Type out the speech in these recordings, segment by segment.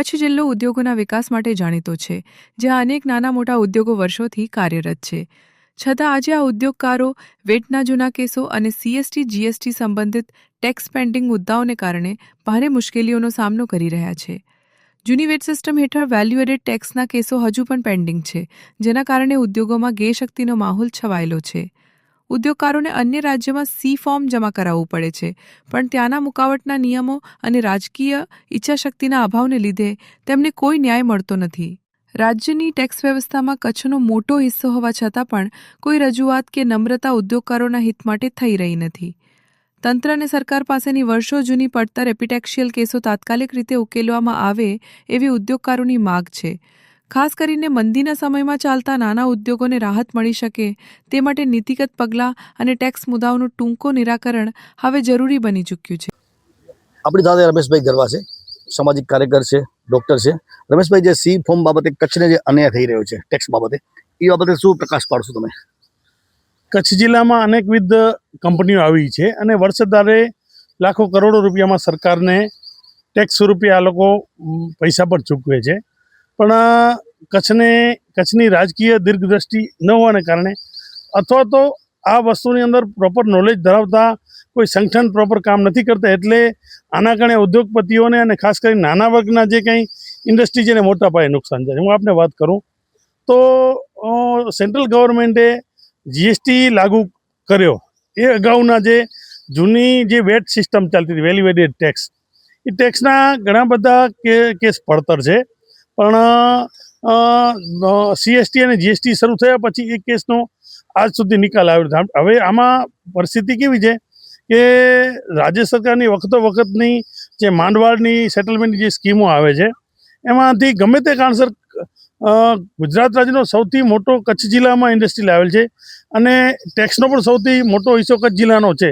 કચ્છ જિલ્લો ઉદ્યોગોના વિકાસ માટે જાણીતો છે, જ્યાં અનેક નાના મોટા ઉદ્યોગો વર્ષોથી કાર્યરત છે. છતાં આજે આ ઉદ્યોગકારો વેટના જૂના કેસો અને સીએસટી જીએસટી સંબંધિત ટેક્સ પેન્ડિંગ મુદ્દાઓને કારણે ભારે મુશ્કેલીઓનો સામનો કરી રહ્યા છે. જૂની વેટ સિસ્ટમ હેઠળ વેલ્યુ એડેડ ટેક્સના કેસો હજુ પણ પેન્ડિંગ છે, જેના કારણે ઉદ્યોગોમાં ગેરશક્તિનો માહોલ છવાયેલો છે. ઉદ્યોગકારોને અન્ય રાજ્યમાં સી ફોર્મ જમા કરાવવું પડે છે. પણ ત્યાંના મુકાવટના નિયમો અને રાજકીય ઈચ્છાશક્તિના અભાવને લીધે તેમને કોઈ ન્યાય મળતો નથી. રાજ્યની ટેક્સ વ્યવસ્થામાં કચ્છનો મોટો હિસ્સો હોવા છતાં પણ કોઈ રજૂઆત કે નમ્રતા ઉદ્યોગકારોના હિત માટે થઈ રહી નથી. તંત્ર અને સરકાર પાસેની વર્ષો જૂની પડતર એપિટેક્શિયલ કેસો તાત્કાલિક રીતે ઉકેલવામાં આવે એવી ઉદ્યોગકારોની માગ છે. ખાસ કરીને મંદીના સમયમાં ચાલતા નાના ઉદ્યોગોને રાહત મળી શકે તે માટે નીતિગત પગલાં અને ટેક્સ મુદ્દાઓનું ટૂંકો નિરાકરણ હવે જરૂરી બની ચૂક્યું છે. આપણી સાથે રમેશભાઈ ગરવા છે સામાજિક કાર્યકર છે ડૉક્ટર છે. રમેશભાઈ જે સી ફોર્મ બાબતે કચ્છને જે અન્યાય થઈ રહ્યો છે ટેક્સ બાબતે એ બાબતે શું પ્રકાશ પાડશો તમે? કચ્છ જિલ્લામાં અનેકવિધ કંપનીઓ આવી છે અને વર્ષદારે લાખો કરોડો રૂપિયામાં સરકારને ટેક્સ સ્વરૂપે આ લોકો પૈસા પણ ચૂકવે છે. પણ કચ્છને, કચ્છની રાજકીય દીર્ઘદ્રષ્ટિ ન હોવાને કારણે અથવા તો આ વસ્તુની અંદર પ્રોપર નોલેજ ધરાવતા કોઈ સંગઠન પ્રોપર કામ નથી કરતા એટલે આના કારણે ઉદ્યોગપતિઓને અને ખાસ કરીને નાના વર્ગના જે કંઈ ઇન્ડસ્ટ્રી છે એને મોટા પાયે નુકસાન છે હું આપને વાત કરું તો સેન્ટ્રલ ગવર્મેન્ટે જીએસટી લાગુ કર્યો. એ અગાઉના જે જૂની જે વેટ સિસ્ટમ ચાલતી હતી વેલ્યુએડેડ ટેક્સ એ ટેક્સના ઘણા બધા કે કેસ પડતર છે. પણ સીએસટી અને જીએસટી શરૂ થયા પછી એ કેસનો આજ સુધી નિકાલ આવ્યો. હવે આમાં પરિસ્થિતિ કેવી છે કે રાજ્ય સરકારની વખતો વખતની જે માંડવાળની સેટલમેન્ટની જે સ્કીમો આવે છે, એમાંથી ગમે તે કારણસર ગુજરાત રાજ્યનો સૌથી મોટો કચ્છ જિલ્લામાં ઇન્ડસ્ટ્રી આવેલ છે અને ટેક્સનો પણ સૌથી મોટો હિસ્સો કચ્છ જિલ્લાનો છે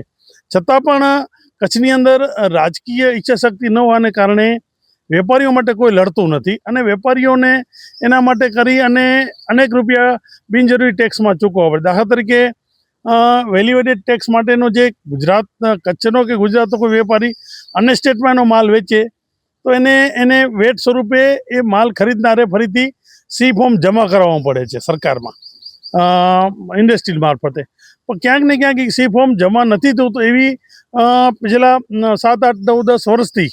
છતાં પણ કચ્છની અંદર રાજકીય ઈચ્છાશક્તિ ન હોવાને કારણે વેપારીઓ માટે કોઈ લડતું નથી અને વેપારીઓને એના માટે કરી અને અનેક રૂપિયા બિનજરૂરી ટેક્સમાં ચૂકવવા પડે. દાખલા તરીકે વેલ્યુએડેડ ટેક્સ માટેનો જે ગુજરાત કચ્છનો કે ગુજરાતનો કોઈ વેપારી અન્ય સ્ટેટમાં એનો માલ વેચે તો એને એને વેટ સ્વરૂપે એ માલ ખરીદનારે ફરીથી સી ફોર્મ જમા કરાવવું પડે છે સરકારમાં ઇન્ડસ્ટ્રી મારફતે. પણ ક્યાંક ને ક્યાંક સી ફોર્મ જમા નથી થતું એવી અ, છેલ્લા સાત આઠ નવ દસ વર્ષથી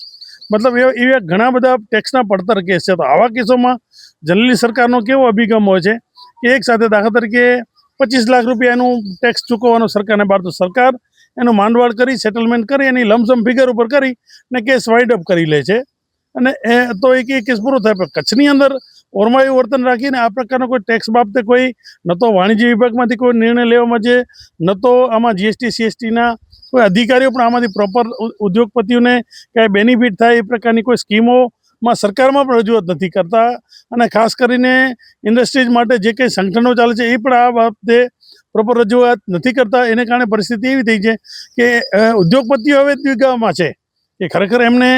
મતલબ એવા એવા ઘણા બધા ટેક્સના પડતર કેસ છે. તો આવા કેસોમાં જનરલી સરકારનો કેવો અભિગમ હોય છે? કે એક સાથે દાખલા તરીકે પચીસ લાખ રૂપિયાનું ટેક્સ ચૂકવવાનો સરકારને બહાર તો સરકાર એનું માંડવાળ કરી સેટલમેન્ટ કરી, એની લમસમ ફિગર ઉપર કરી ને કેસ વાઇન્ડ અપ કરી લે છે. અને એ તો એક એક કેસ પૂરો થાય. પણ કચ્છની અંદર ઓરમાયું વર્તન રાખીને આ પ્રકારનો કોઈ ટેક્સ બાબતે કોઈ ન તો વાણિજ્ય વિભાગમાંથી કોઈ નિર્ણય લેવામાં છે ન તો આમાં જીએસટી સીએસટીના કોઈ અધિકારીઓ પણ આમાંથી પ્રોપર ઉદ્યોગપતિઓને કાંઈ બેનિફિટ થાય એ પ્રકારની કોઈ સ્કીમોમાં સરકારમાં પણ રજૂઆત નથી કરતા. અને ખાસ કરીને ઇન્ડસ્ટ્રીઝ માટે જે કંઈ સંગઠનો ચાલે છે એ પણ આ બાબતે પ્રોપર રજૂઆત નથી કરતા. એને કારણે પરિસ્થિતિ એવી થઈ છે કે ઉદ્યોગપતિઓ હવે દ્વિગામાં છે કે ખરેખર એમને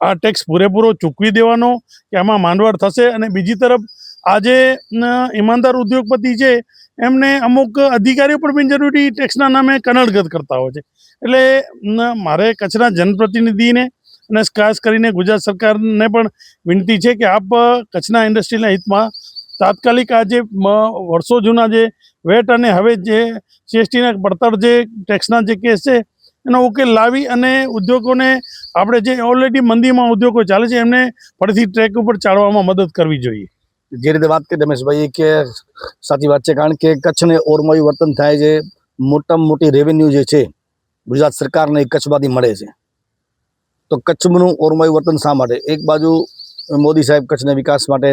આ ટેક્સ પૂરેપૂરો ચૂકવી દેવાનો કે આમાં માંડવાડ થશે અને બીજી તરફ આ જે અ, ઈમાનદાર ઉદ્યોગપતિ છે એમને અમુક અધિકારીઓ પણ બિનજરૂરી ટેક્સના નામે કનડગત કરતા હોય છે. એટલે મારે કચ્છના જનપ્રતિનિધિને અને ખાસ કરીને ગુજરાત સરકારને પણ વિનંતી છે કે આપ કચ્છના ઇન્ડસ્ટ્રીના હિતમાં તાત્કાલિક આ જે વર્ષો જૂના જે વેટ અને હવે જે જીએસટીના પડતર જે ટેક્સના જે કેસ છે એનો ઉકેલ લાવી અને ઉદ્યોગોને આપણે જે ઓલરેડી મંદીમાં ઉદ્યોગો ચાલે છે એમને ફરીથી ટ્રેક ઉપર ચાલવામાં મદદ કરવી જોઈએ. જે રીતે વાત કરી રમેશભાઈ કે સાચી વાત છે, કારણ કે કચ્છને ઓરમાયું વર્તન થાય છે, મોટામાં મોટી રેવન્યુ જે છે, ગુજરાત સરકારને એ કચ્છમાંથી મળે છે. તો કચ્છનું ઓરમાયું વર્તન શા માટે? એક બાજુ મોદી સાહેબ કચ્છના વિકાસ માટે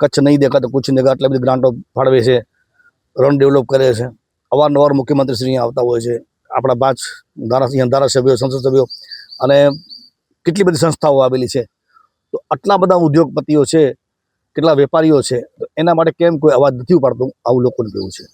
કચ્છ નહીં દેખાતો, કુછ નહીં દેખા એટલે બધી ગ્રાન્ટો ફાળવે છે રન ડેવલપ કરે છે. અવારનવાર મુખ્યમંત્રી શ્રી આવતા હોય છે, આપણા પાંચ ધારા ધારાસભ્યો સંસદ સભ્યો અને કેટલી બધી સંસ્થાઓ આવેલી છે. તો આટલા બધા ઉદ્યોગપતિઓ છે કેટલા વેપારીઓ છે એના માટે કેમ કોઈ અવાજ નથી ઉપાડતું આવું લોકોનું કેવું છે?